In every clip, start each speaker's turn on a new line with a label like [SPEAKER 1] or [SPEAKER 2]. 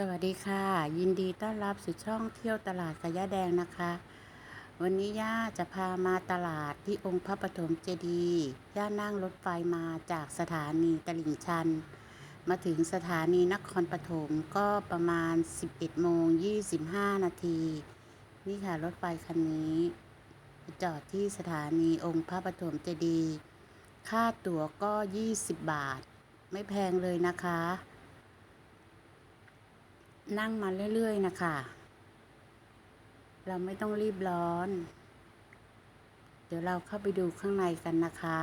[SPEAKER 1] สวัสดีค่ะ ยินดีต้อนรับสู่ช่องเที่ยวตลาดกระยแดงนะคะ วันนี้ย่าจะพามาตลาดที่องค์พระปฐมเจดีย์ย่านั่งรถไฟมาจากสถานีตลิ่งชัน มาถึงสถานีนครปฐมก็ประมาณ 11โมง25 นาที นี่ค่ะรถไฟคันนี้ จอดที่สถานีองค์พระปฐมเจดีย์ค่าตั๋วก็ 20 บาท ไม่แพงเลยนะคะ นั่งมาเรื่อย ๆ นะคะ เราไม่ต้องรีบร้อน เดี๋ยวเราเข้าไปดูข้างในกันนะคะ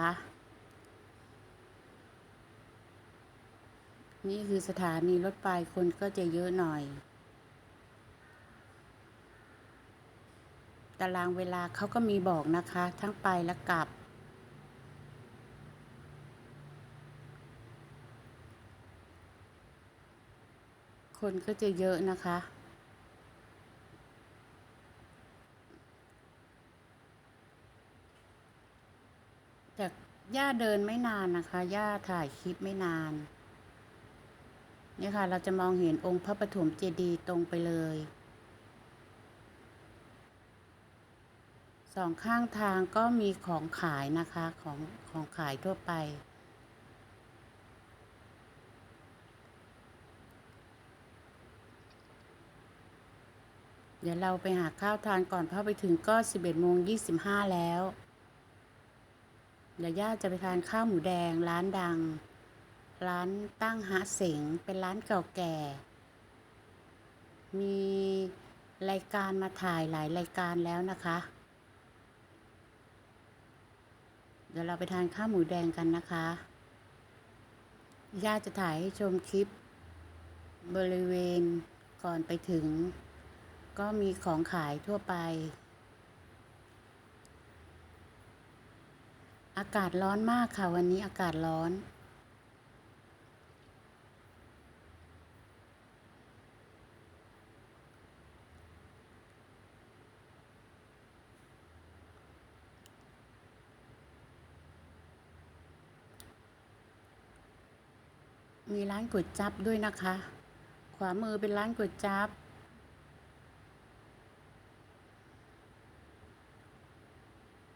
[SPEAKER 1] นี่คือสถานีรถไฟคนก็จะเยอะหน่อย ตารางเวลาเขาก็มีบอกนะคะ ทั้งไปและกลับ คนก็จะเยอะนะคะแต่ย่าเดินไม่นานนะคะ ย่าถ่ายคลิปไม่นานนี่ค่ะ เราจะมองเห็นองค์พระปฐมเจดีย์ตรงไปเลย สองข้างทางก็มีของขายนะคะ ของของขายทั่วไป เดี๋ยวเราไปหาข้าวทานก่อนเพราะไปถึงก็11โมง25แล้ว เดี๋ยวย่าจะไปทานข้าวหมูแดงร้านดัง ร้านตั้งหาเสงเป็นร้านเก่าแก่ มีรายการมาถ่ายหลายรายการแล้วนะคะ เดี๋ยวเราไปทานข้าวหมูแดงกันนะคะ ย่าจะถ่ายให้ชมคลิปบริเวณก่อนไปถึง ก็มีของขายทั่วไป อากาศร้อนมากค่ะวันนี้อากาศร้อนมีร้านก๋วยจั๊บด้วยนะคะ ขวามือเป็นร้านก๋วยจั๊บ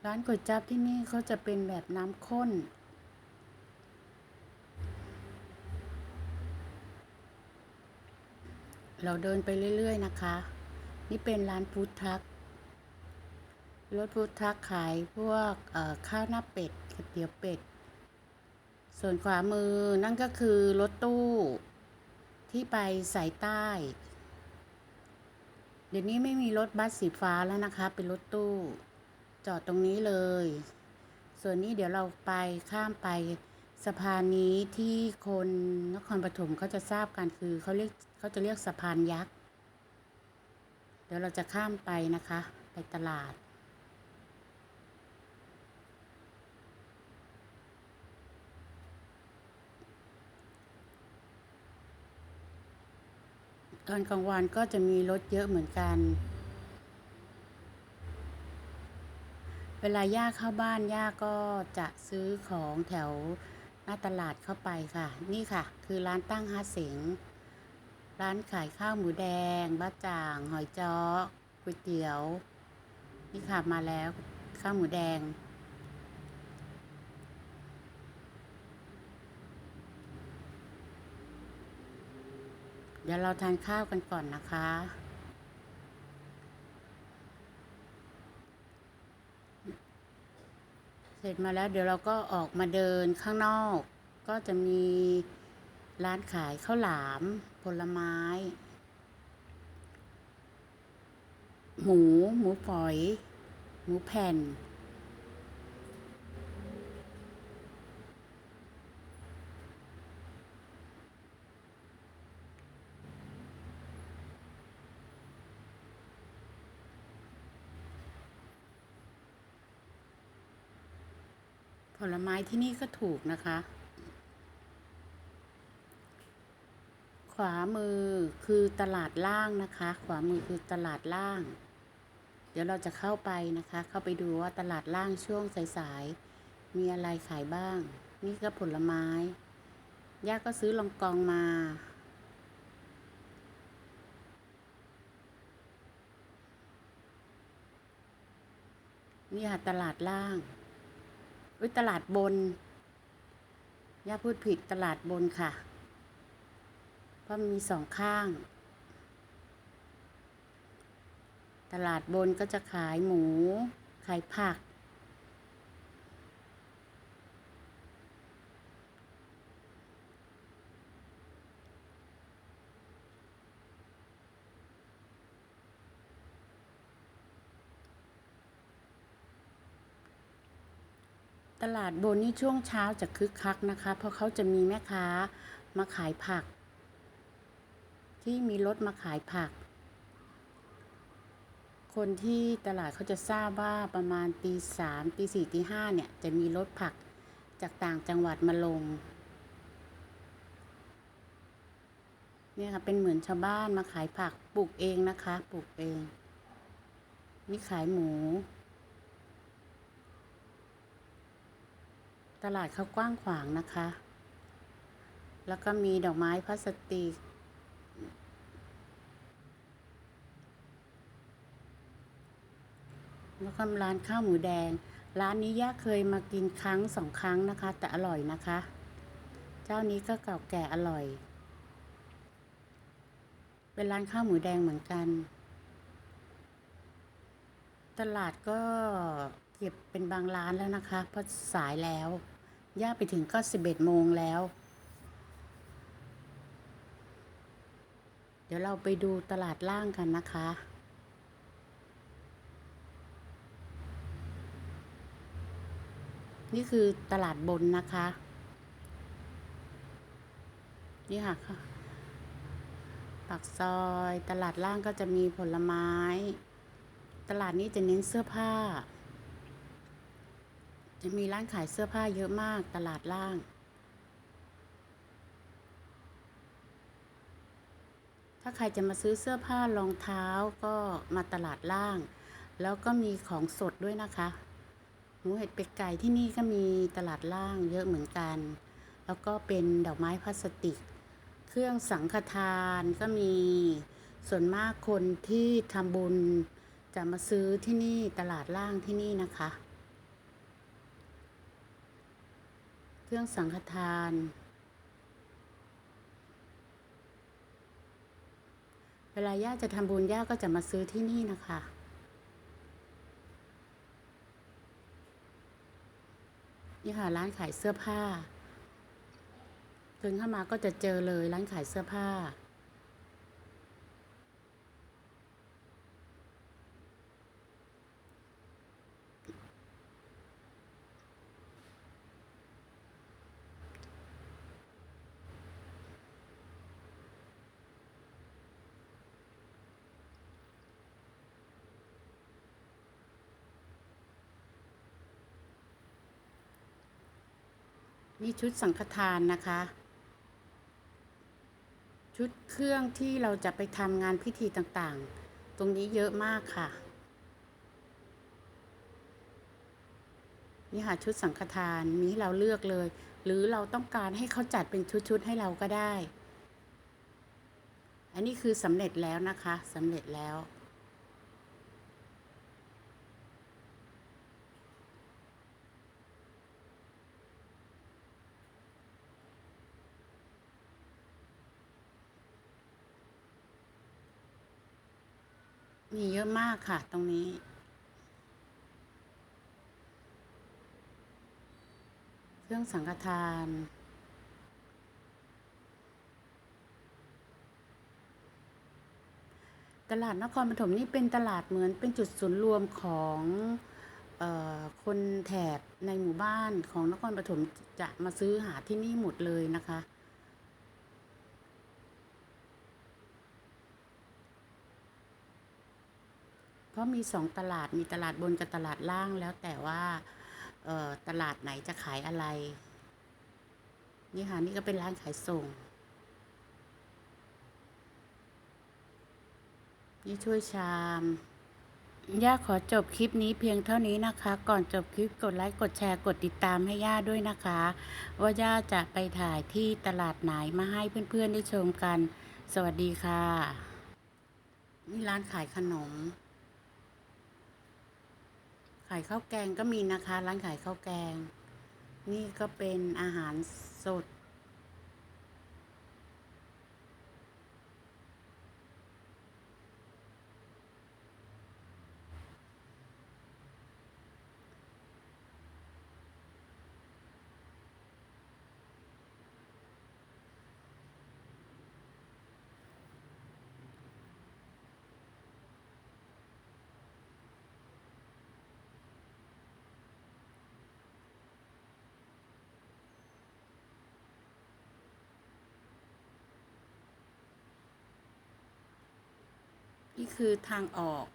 [SPEAKER 1] ร้านก๋วยจั๊บที่นี่เขาจะเป็นแบบน้ำข้น เราเดินไปเรื่อย ๆ นะคะ นี่เป็นร้านฟู้ดทักรถฟู้ดทักขายพวกข้าวหน้าเป็ดก๋วยเตี๋ยวเป็ด ส่วนขวามือนั่นก็คือรถตู้ที่ไปสายใต้ เดี๋ยวนี้ไม่มีรถบัสสีฟ้าแล้วนะคะ เป็นรถตู้ จอดตรงนี้เลย ส่วนนี้เดี๋ยวเราไปข้ามไปสะพานนี้ที่คนนครปฐมเขาจะทราบกันคือเขาเรียกเขาจะเรียกสะพานยักษ์ เดี๋ยวเราจะข้ามไปนะคะ ไปตลาด ตอนกลางวันก็จะมีรถเยอะเหมือนกัน เวลาย่าเข้าบ้านย่าก็จะซื้อของแถวหน้าตลาดเข้าไปค่ะ นี่ค่ะ คือร้านตั้งฮาเสงร้านขายข้าวหมูแดงบ้าจ่าง หอยจ้อก๋วยเตี๋ยว นี่ค่ะมาแล้วข้าวหมูแดง เดี๋ยวเราทานข้าวกันก่อนนะคะ เสร็จมาแล้วเดี๋ยวเราก็ออกมาเดินข้างนอก ก็จะมีร้านขายข้าวหลามผลไม้ หมู หมูฝอย หมูแผ่น ผลไม้ที่นี่ก็ถูกนะคะ ขวามือคือตลาดล่างนะคะ ขวามือคือตลาดล่าง เดี๋ยวเราจะเข้าไปนะคะ เข้าไปดูว่าตลาดล่างช่วงสายๆมีอะไรขายบ้าง นี่ก็ผลไม้ ย่าก็ซื้อลองกองมานี่ค่ะตลาดล่าง อุ้ยตลาดบน ย่าพูดผิดตลาดบนค่ะ เพราะมีสองข้าง ตลาดบนก็จะขายหมู ขายผัก ตลาดบนนี่ช่วงเช้าจะคึกคักนะคะ เพราะเขาจะมีแม่ค้ามาขายผัก ที่มีรถมาขายผัก คนที่ตลาดเขาจะทราบว่าประมาณตีสามตีสี่ตีห้าเนี่ยจะมีรถผักจากต่างจังหวัดมาลง เนี่ยค่ะเป็นเหมือนชาวบ้านมาขายผักปลูกเองนะคะ ปลูกเอง นี่ขายหมู ตลาดเขากว้างขวางนะคะ แล้วก็มีดอกไม้พลาสติก แล้วก็ร้านข้าวหมูแดง ร้านนี้ย่าเคยมากินครั้งสองครั้งนะคะ แต่อร่อยนะคะ เจ้านี้ก็เก่าแก่อร่อย เป็นร้านข้าวหมูแดงเหมือนกัน ตลาดก็ เก็บเป็นบางร้านแล้วนะคะ เพราะสายแล้ว ย่าไปถึงก็สิบเอ็ดโมงแล้ว เดี๋ยวเราไปดูตลาดล่างกันนะคะนี่คือตลาดบนนะคะ นี่ค่ะปากซอย ตลาดล่างก็จะมีผลไม้ ตลาดนี้จะเน้นเสื้อผ้า จะมีร้านขายเสื้อผ้าเยอะมากตลาดล่าง ถ้าใครจะมาซื้อเสื้อผ้ารองเท้าก็มาตลาดล่าง แล้วก็มีของสดด้วยนะคะ หมูเห็ดเป็ดไก่ที่นี่ก็มีตลาดล่างเยอะเหมือนกัน แล้วก็เป็นดอกไม้พลาสติก เครื่องสังฆทานก็มีส่วนมากคนที่ทำบุญจะมาซื้อที่นี่ตลาดล่างที่นี่นะคะ เครื่องสังฆทาน เวลาย่าจะทำบุญย่าก็จะมาซื้อที่นี่นะคะนี่ค่ะร้านขายเสื้อผ้าเดินเข้ามาก็จะเจอเลยร้านขายเสื้อผ้า นี่ชุดสังฆทานนะคะ ชุดเครื่องที่เราจะไปทำงานพิธีต่างๆ ตรงนี้เยอะมากค่ะ นี่ค่ะชุดสังฆทานมีให้เราเลือกเลย หรือเราต้องการให้เขาจัดเป็นชุดๆให้เราก็ได้ อันนี้คือสำเร็จแล้วนะคะสำเร็จแล้ว มีเยอะมากค่ะตรงนี้ เครื่องสังฆทาน ตลาดนครปฐมนี่เป็นตลาดเหมือนเป็นจุดศูนย์รวมของออคนแถบในหมู่บ้านของนครปฐมจะมาซื้อหาที่นี่หมดเลยนะคะ ราะมีสองตลาดมีตลาดบนกับตลาดล่างแล้วแต่ว่าตลาดไหนจะขายอะไร นี่ค่ะนี่ก็เป็นร้านขายส่ง นี่ช่วยชามย่าขอจบคลิปนี้เพียงเท่านี้นะคะ ก่อนจบคลิปกดไลค์กดแชร์กดติดตามให้ย่าด้วยนะคะ ว่าย่าจะไปถ่ายที่ตลาดไหนมาให้เพื่อนๆได้ชมกัน สวัสดีค่ะ นี่ร้านขายขนม ขายข้าวแกงก็มีนะคะ ร้านขายข้าวแกง นี่ก็เป็นอาหารสด คือทางออก